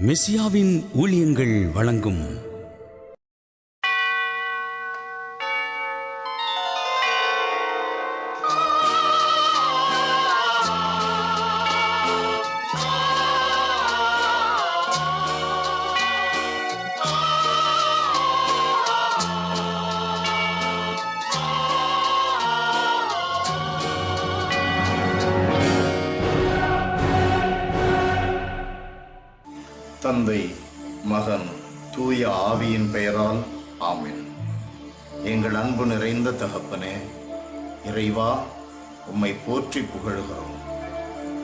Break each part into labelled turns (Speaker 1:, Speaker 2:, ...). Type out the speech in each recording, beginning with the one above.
Speaker 1: மெசியாவின் ஊழியங்கள் வழங்கும்.
Speaker 2: தந்தை மகன் தூய ஆவியின் பெயரால் ஆமின். எங்கள் அன்பு நிறைந்த தகப்பனே இறைவா உம்மை போற்றி புகழுகிறோம்.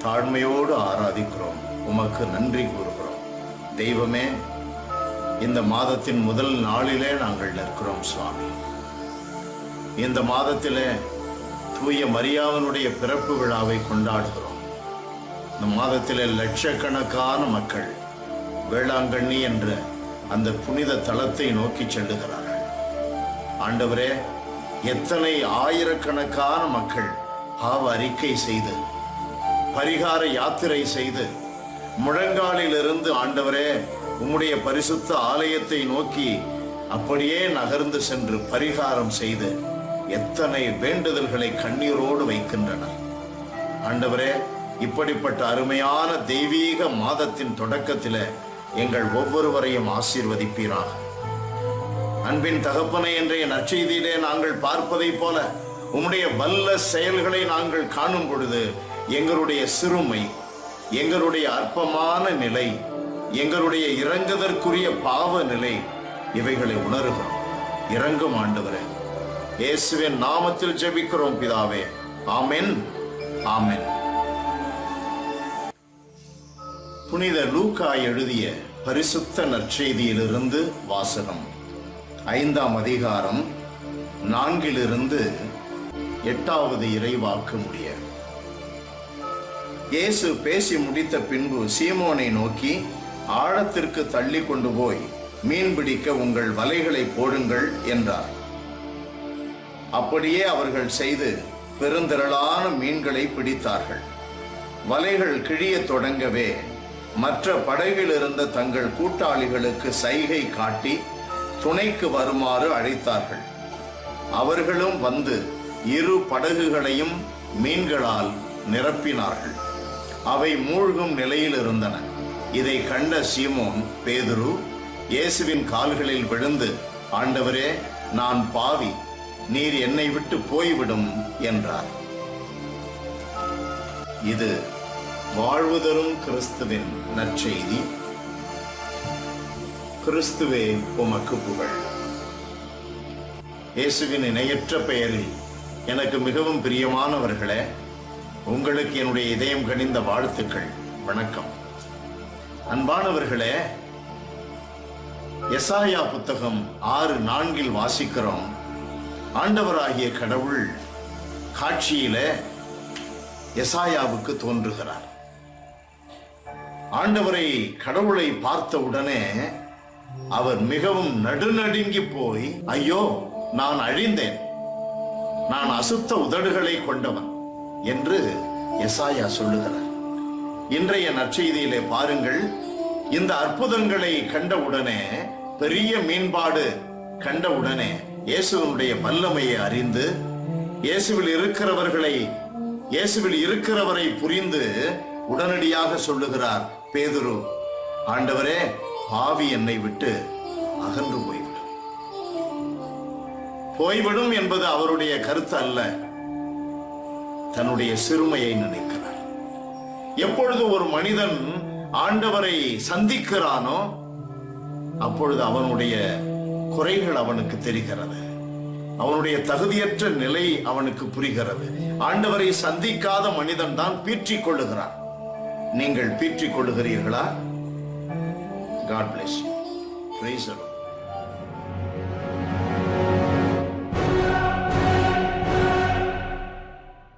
Speaker 2: தாழ்மையோடு ஆராதிக்கிறோம். உமக்கு நன்றி கூறுகிறோம். தெய்வமே இந்த மாதத்தின் முதல் நாளிலே நாங்கள் நிற்கிறோம் சுவாமி. இந்த மாதத்திலே தூய மரியாவனுடைய பிறப்பு விழாவை கொண்டாடுகிறோம். இந்த மாதத்திலே லட்சக்கணக்கான மக்கள் வேளாங்கண்ணி என்ற அந்த புனித தலத்தை நோக்கி செல்லுகிறார்கள். ஆண்டவரே எத்தனை ஆயிரக்கணக்கான மக்கள் பாவ அறிக்கை செய்து பரிகார யாத்திரை செய்து முழங்காலிலிருந்து ஆண்டவரே உம்முடைய பரிசுத்த ஆலயத்தை நோக்கி அப்படியே நகர்ந்து சென்று பரிகாரம் செய்து எத்தனை வேண்டுதல்களை கண்ணீரோடு வைக்கின்றனர். ஆண்டவரே இப்படிப்பட்ட அருமையான தெய்வீக மாதத்தின் தொடக்கத்திலே எங்கள் ஒவ்வொருவரையும் ஆசீர்வதிப்பீராக. அன்பின் தகப்பனை இன்றைய நற்செய்தியிலே நாங்கள் பார்ப்பதைப் போல உம்முடைய வல்ல செயல்களை நாங்கள் காணும் பொழுது எங்களுடைய சிறுமை எங்களுடைய அற்பமான நிலை எங்களுடைய இறங்குதற்குரிய பாவ நிலை இவைகளை உணர்கிறோம். இறங்கும் ஆண்டவரே இயேசுவின் நாமத்தில் ஜெபிக்கிறோம் பிதாவே. ஆமென் ஆமென். புனித லூகா எழுதிய பரிசுத்த நற்செய்தியிலிருந்து வாசகம். ஐந்தாம் அதிகாரம் நான்கிலிருந்து எட்டாவது இறைவாக்கு முடிய. இயேசு பேசி முடித்த பின்பு சீமோனை நோக்கி ஆழத்திற்கு தள்ளி கொண்டு போய் மீன் பிடிக்க உங்கள் வலைகளை போடுங்கள் என்றார். அப்படியே அவர்கள் செய்து பெருந்திரளான மீன்களை பிடித்தார்கள். வலைகள் கிழியத் தொடங்கவே மற்ற படகில் இருந்த தங்கள் கூட்டாளிகளுக்கு சைகை காட்டி துணைக்கு வருமாறு அழைத்தார்கள். அவர்களும் வந்து இரு படகுகளையும் மீன்களால் நிரப்பினார்கள். அவை மூழ்கும் நிலையில் இருந்தன இதை கண்ட சீமோன் பேதுரு இயேசுவின் கால்களில் விழுந்து ஆண்டவரே நான் பாவி நீர் என்னை விட்டு போய்விடும் என்றார். இது வாழ்வு தரும் கிறிஸ்துவின் நற்செய்தி. கிறிஸ்துவே உமக்கு புகழ். இயேசுவின் இணையற்ற பெயரில் எனக்கு மிகவும் பிரியமானவர்களே உங்களுக்கு என்னுடைய இதயம் கனிந்த வாழ்த்துக்கள். வணக்கம். அன்பானவர்களே எசாயா புத்தகம் ஆறு நான்கில் வாசிக்கிறோம். ஆண்டவராகிய கடவுள் காட்சியில எசாயாவுக்கு தோன்றுகிறார். ஆண்டவரை கடவுளை பார்த்த உடனே அவர் மிகவும் நடுநடுங்கி போய் ஐயோ நான் அழிந்தேன். நான் அசுத்த உதடுகளை கொண்டவன் என்று எசாயா சொல்லுகிறார். இன்றைய நற்செய்தியிலே பாருங்கள் இந்த அற்புதங்களை கண்டவுடனே பெரிய மீன்பாடு கண்டவுடனே இயேசுவனுடைய வல்லமையை அறிந்து இயேசுவில் இருக்கிறவர்களை இயேசுவில் இருக்கிறவரை புரிந்து உடனடியாக சொல்லுகிறார் பேதுரு ஆண்டவரே பாவி என்னை விட்டு அகன்று போய்விடும். போய்விடும் என்பது அவருடைய கருத்து அல்ல. தன்னுடைய சிறுமையை நினைக்கிறார். எப்பொழுது ஒரு மனிதன் ஆண்டவரை சந்திக்கிறானோ அப்பொழுது அவனுடைய குறைகள் அவனுக்கு தெரிகிறது. அவனுடைய தகுதியற்ற நிலை அவனுக்கு புரிகிறது. ஆண்டவரை சந்திக்காத மனிதன் தான் பீற்றிக் கொள்ளுகிறான். நீங்கள் பீற்றிக் கொள்ளுகிறீர்களா? God plus